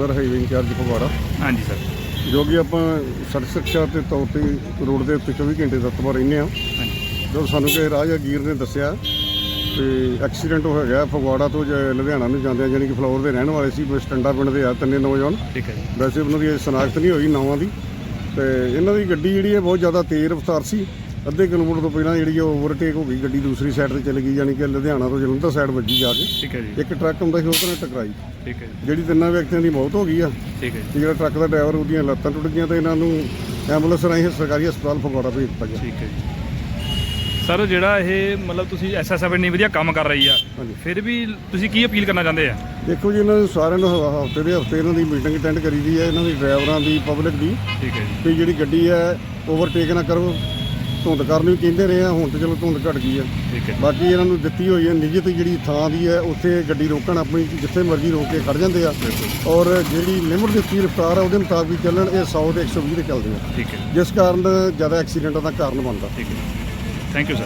Sir highway incharge Phagwara. ਹਾਂਜੀ sir. ਜੋ ਕਿ ਆਪਾਂ ਸੜਕ ਸੁਰੱਖਿਆ ਦੇ ਤੌਰ ਤੇ ਰੋਡ ਦੇ ਉੱਤੇ 24 ਘੰਟੇ ਤੱਤਵਾ ਰਹਿੰਦੇ ਹਾਂਜੀ। ਜੋ ਸਾਨੂੰ ਕਿ ਰਾਜਗੀਰ ਨੇ ਦੱਸਿਆ ਤੇ ਐਕਸੀਡੈਂਟ ਹੋ ਗਿਆ ਫਗਵਾੜਾ ਤੋਂ ਜ- ਲੁਧਿਆਣਾ ਨੂੰ ਜਾਂਦੇ ਜਾਨੀ ਕਿ ਫਲੋਰ ਦੇ ਰਹਿਣ ਵਾਲੇ ਸੀ ਬਸਟੰਡਾ ਪਿੰਡ ਦੇ ਆ ਤਿੰਨੇ ਨੌਜਵਾਨ। ਠੀਕ ਹੈ ਜੀ। ਵੈਸੇ ਉਹਨਾਂ ਦੀ ਸ਼ਨਾਖਤ ਨਹੀਂ ਹੋਈ ਨਾਵਾਂ ਦੀ। ਤੇ ਇਹਨਾਂ ਦੀ ਗੱਡੀ ਜਿਹੜੀ ਹੈ ਬਹੁਤ ਜ਼ਿਆਦਾ ਤੇਜ਼ ਰਫ਼ਤਾਰ ਸੀ। ਅੱਧੇ ਕਿਲੋਮੀਟਰ ਤੋਂ ਪਹਿਲਾਂ ਜਿਹੜੀ ਉਹ ਓਵਰਟੇਕ ਹੋ ਗਈ ਗੱਡੀ ਦੂਸਰੀ ਸਾਈਡ ਤੇ ਚਲੀ ਗਈ ਯਾਨੀ ਕਿ ਲੁਧਿਆਣਾ ਤੋਂ ਜਲੰਧਰ ਸਾਈਡ ਵੱਜੀ ਜਾ ਕੇ। ਠੀਕ ਹੈ ਜੀ। ਇੱਕ ਟਰੱਕ ਹੁੰਦਾ ਸੀ ਉਹਦੇ ਨਾਲ ਟਕਰਾਈ। ਠੀਕ ਹੈ ਜੀ। ਜਿਹੜੀ ਤਿੰਨਾਂ ਵਿਅਕਤੀਆਂ ਦੀ ਮੌਤ ਹੋ ਗਈ ਆ ਠੀਕ ਹੈ ਜੀ। ਤੇ ਜਿਹੜਾ ਟਰੱਕ ਦਾ ਡਰਾਈਵਰ ਉਹਦੀਆਂ ਲੱਤਾਂ ਟੁੱਟ ਗਈਆਂ ਤੇ ਇਹਨਾਂ ਨੂੰ ਐਂਬੂਲੈਂਸ ਰਾਹੀਂ ਸਰਕਾਰੀ ਹਸਪਤਾਲ ਫਗਵਾੜਾ ਭੇਜ ਦਿੱਤਾ ਗਿਆ। ਠੀਕ ਹੈ ਜੀ। ਸਰ ਜਿਹੜਾ ਇਹ ਮਤਲਬ ਤੁਸੀਂ ਐਸਐਸਐਫ ਇੰਨੀ ਵਧੀਆ ਕੰਮ ਕਰ ਰਹੀ ਆ ਫਿਰ ਵੀ ਤੁਸੀਂ ਕੀ ਅਪੀਲ ਕਰਨਾ ਚਾਹੁੰਦੇ ਆ? ਦੇਖੋ ਜੀ ਇਹਨਾਂ ਨੂੰ ਸਾਰਿਆਂ ਨੂੰ ਹਫ਼ਤੇ ਦੇ ਹਫ਼ਤੇ ਇਹਨਾਂ ਦੀ ਮੀਟਿੰਗ ਅਟੈਂਡ ਕਰੀ ਦੀ ਹੈ ਇਹਨਾਂ ਦੀ ਡਰਾਈਵਰਾਂ ਦੀ ਪਬਲਿਕ ਦੀ ਠੀਕ ਹੈ ਜੀ। ਵੀ ਜਿਹੜੀ ਗੱਡੀ ਹੈ ਓਵਰਟੇਕ ਨਾ ਕਰੋ। ਧੁੰਦ ਕਰਨ ਨੂੰ ਵੀ ਕਹਿੰਦੇ ਰਹੇ ਆ ਹੁਣ ਤੇ ਚਲੋ ਧੁੰਦ ਘਟ ਗਈ ਹੈ ਠੀਕ ਹੈ। ਬਾਕੀ ਇਹਨਾਂ ਨੂੰ ਦਿੱਤੀ ਹੋਈ ਹੈ ਨਿਯਤ ਜਿਹੜੀ ਥਾਂ ਦੀ ਹੈ ਉੱਥੇ ਗੱਡੀ ਰੋਕਣ ਆਪਣੀ ਜਿੱਥੇ ਮਰਜ਼ੀ ਰੋਕ ਕੇ ਖੜ ਜਾਂਦੇ ਆ। ਔਰ ਜਿਹੜੀ ਲਿਮਟ ਦਿੱਤੀ ਰਫ਼ਤਾਰ ਹੈ ਉਹਦੇ ਮੁਤਾਬਕ ਚੱਲਣ ਇਹ 100 ਤੇ 120 ਤੇ ਚੱਲਦੇ ਆ। ਠੀਕ ਹੈ। ਜਿਸ ਕਾਰਨ ਜ਼ਿਆਦਾ ਐਕਸੀਡੈਂਟਾਂ ਦਾ ਕਾਰਨ ਬਣਦਾ। ਠੀਕ ਹੈ। Thank you sir